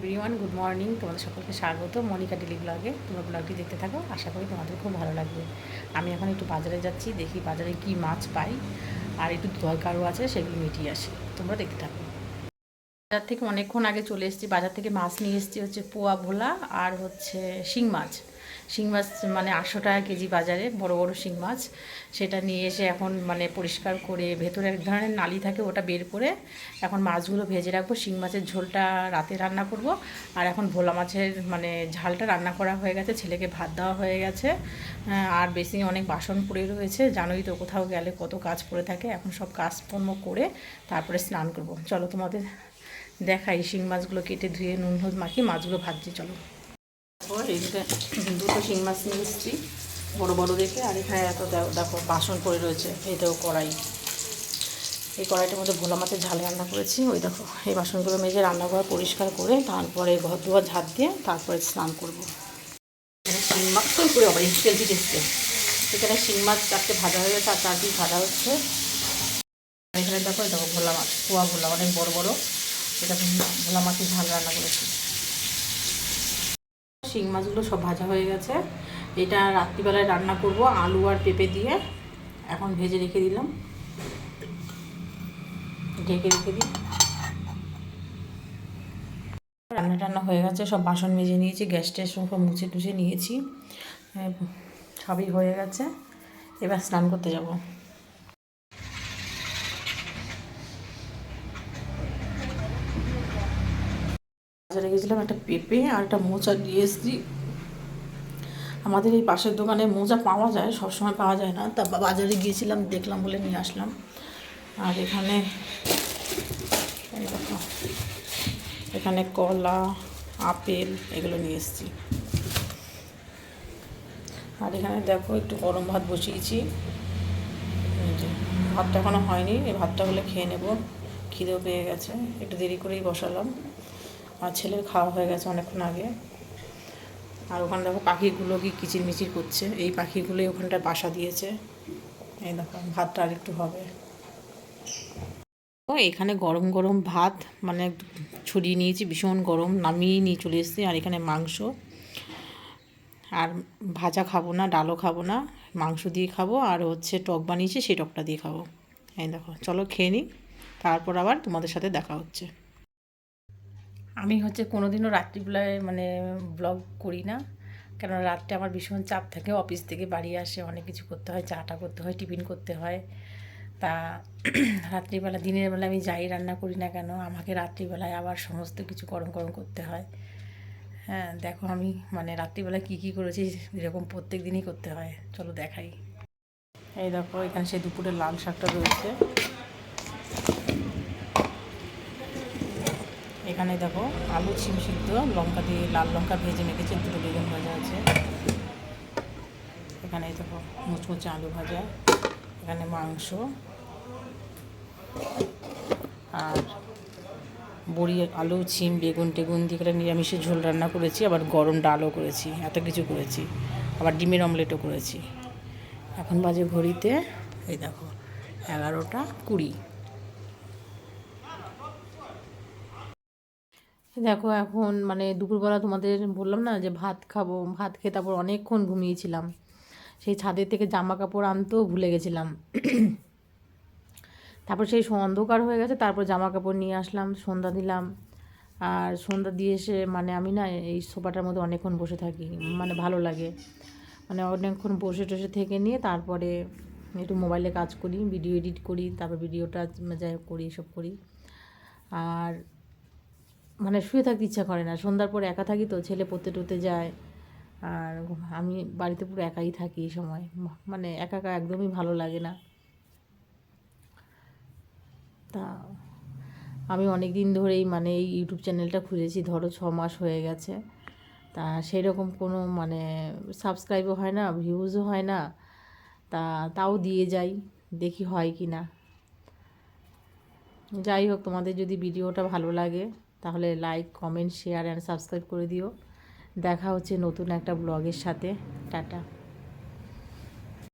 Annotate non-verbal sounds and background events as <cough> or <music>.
Everyone, good morning. তোমাদের সকলকে স্বাগত মনিকা ডেলি ব্লগে। তোমরা ব্লগটি দেখতে থাকো, আশা করি তোমাদের খুব ভালো লাগবে। আমি এখন একটু বাজারে যাচ্ছি, দেখি বাজারে কি মাছ পাই। আর একটু দরকারও আছে, সেগুলো মিটিয়ে আসি। তোমরা দেখতে থাকো। বাজার থেকে অনেকক্ষণ আগে চলে এসেছি। বাজার থেকে মাছ নিয়ে এসেছি হচ্ছে পোয়া ভোলা আর হচ্ছে শিং মাছ। শিং মাছ মানে আটশো টাকা কেজি বাজারে বড় বড় শিং মাছ। সেটা নিয়ে এসে এখন মানে পরিষ্কার করে ভেতরে এক ধরনের নালি থাকে ওটা বের করে এখন মাছগুলো ভেজে রাখব। শিং মাছের ঝোলটা রাতে রান্না করব। আর এখন ভোলা মাছের মানে ঝালটা রান্না করা হয়ে গেছে ছেলেকে ভাত দেওয়া হয়ে গেছে। আহ, আর বেশি অনেক বাসন পড়ে রয়েছে। জানোই তো কোথাও গেলে কত কাজ পড়ে থাকে। এখন সব কাজকর্ম করে তারপরে স্নান করব। চলো তোমাদের দেখাই, শিং মাছগুলো কেটে ধুয়ে নুন, হলুদ মাখিয়ে মাছগুলো ভাজছি, চলো। দুটো শিং মাছ নিয়ে এসেছি, বড়ো বড়ো দেখে, আর এখানে এত দেখো বাসন পড়ে রয়েছে এইটাও কড়াই। এই কড়াইটার মধ্যে ভোলা মাছের ঝাল রান্না করেছি, ওই দেখো, এই বাসনগুলো মেজে রান্না করা পরিষ্কার করে তারপরে ঘর দুয়ার ঝাঁট দিয়ে তারপরে স্নান করব। শিং মাছ তো করে আবার তেলটি টেস্টে। এখানে শিং মাছ চারটে ভাজা হয়ে গেছে, আর চারদিক ভাজা হচ্ছে। এখানে দেখো দেখো ভোলা মাছ, পোয়া ভোলা, অনেক বড় বড়। এটা ভোলা মাছের ঝাল রান্না করেছি। শিং মাছগুলো সব ভাজা হয়ে গেছে। এটা রাত্রিবেলায় রান্না করব আলু আর পেঁপে দিয়ে। এখন ভেজে রেখে দিলাম। ঢেকে রেখে দিই। রান্না টান্না হয়ে গেছে, সব বাসন মেজে নিয়েছি, গ্যাস ট্যাস সব মুছে টুছে নিয়েছি। সবই হয়ে গেছে। এবার স্নান করতে যাব। বাজারে গেছিলাম একটা পেঁপে আর একটা মোচা নিয়ে এসেছি। আমাদের এই পাশের দোকানে মোজা পাওয়া যায়, সবসময় পাওয়া যায় না। তা বাজারে গিয়েছিলাম, দেখলাম বলে নিয়ে আসলাম। আর এখানে এখানে কলা, আপেল এগুলো নিয়ে এসেছি। আর এখানে দেখো, একটু গরম ভাত বসিয়েছি। ভাতটা এখনও হয়নি, এই ভাতটা হলে খেয়ে নেব। খিদেও পেয়ে গেছে, একটু দেরি করেই বসালাম। আর ছেলের খাওয়া হয়ে গেছে অনেকক্ষণ আগে। আর ওখানে দেখো পাখিগুলো কি কিচিরমিচির করছে। এই পাখিগুলোই ওখানটায় বাসা দিয়েছে। এই দেখো, ভাতটা আর একটু হবে এখানে গরম গরম ভাত মানে ছড়িয়ে নিয়েছি, ভীষণ গরম, নামিয়ে নিয়ে চলে এসেছি, আর এখানে মাংস। আর ভাজা খাব না, ডালও খাব না, মাংস দিয়ে খাব, আর হচ্ছে টক বানিয়েছি, সেই টকটা দিয়ে খাব। এই দেখো, চলো খেয়ে নিই, তারপর আবার তোমাদের সাথে দেখা হচ্ছে। আমি হচ্ছে কোনোদিনও রাত্রিবেলায় মানে ব্লগ করি না। কেন রাত্রে আমার ভীষণ চাপ থাকে অফিস থেকে বাড়ি আসে, অনেক কিছু করতে হয়, চাটা করতে হয় টিফিন করতে হয়। তা <clears throat> রাত্রিবেলা, দিনের বেলা আমি যাই, রান্না করি না কেন, আমাকে রাত্রিবেলায় আবার সমস্ত কিছু গরম গরম করতে হয়। হ্যাঁ দেখো আমি মানে রাত্রিবেলা কী কী করেছি, এরকম প্রত্যেক দিনই করতে হয়। চলো দেখাই। এই দেখো, এখানে সেই দুপুরের লাল শাকটা রয়েছে। এখানে দেখো আলু, ছিম সিদ্ধ, লঙ্কা দিয়ে লাল লঙ্কা ভেজে মেখেছে দুটো বেগুন ভাজা আছে। এখানে দেখো মুচমুচে আলু ভাজা, এখানে মাংস, আর বড়ি, আলু, ছিম, বেগুন টেগুন দিয়ে একটা নিরামিষের ঝোল রান্না করেছি, আবার গরম ডালও করেছি, এত কিছু করেছি, আবার ডিমের অমলেটও করেছি। এখন বাজে ঘড়িতে, এই দেখো, এগারোটা কুড়ি। দেখো এখন মানে দুপুরবেলা তোমাদের বললাম না যে ভাত খাব, ভাত খেয়ে তারপর অনেকক্ষণ ঘুমিয়েছিলাম। সেই ছাদের থেকে জামা কাপড় আনতেও ভুলে গেছিলাম। তারপর সেই অন্ধকার হয়ে গেছে, তারপর জামা কাপড় নিয়ে আসলাম, সন্ধ্যা দিলাম। আর সন্ধ্যা দিয়ে এসে মানে আমি না এই সোফাটার মধ্যে অনেকক্ষণ বসে থাকি মানে ভালো লাগে। মানে অনেকক্ষণ বসে টসে থেকে নিয়ে তারপরে একটু মোবাইলে কাজ করি, ভিডিও এডিট করি, তারপর ভিডিওটা যাই করি, এসব করি। আর মানে শুয়ে থাকতে ইচ্ছা করে না। সন্ধ্যার পর একা থাকি তো, ছেলে পড়তে টতে যায়। আর আমি বাড়িতে পুরো একাই থাকি এই সময়। মানে একা একা একদমই ভালো লাগে না। তা আমি অনেক দিন ধরেই মানে এই ইউটিউব চ্যানেলটা খুলেছি, ধরো ছ মাস হয়ে গেছে। তা সেই রকম কোনো মানে সাবস্ক্রাইবও হয় না, ভিউজও হয় না। তা তাও দিয়ে যাই, দেখি হয় কি না যাই হোক, তোমাদের যদি ভিডিওটা ভালো লাগে তাহলে like comment share and subscribe করে দিও। দেখা হচ্ছে নতুন একটা ব্লগের সাথে। টাটা।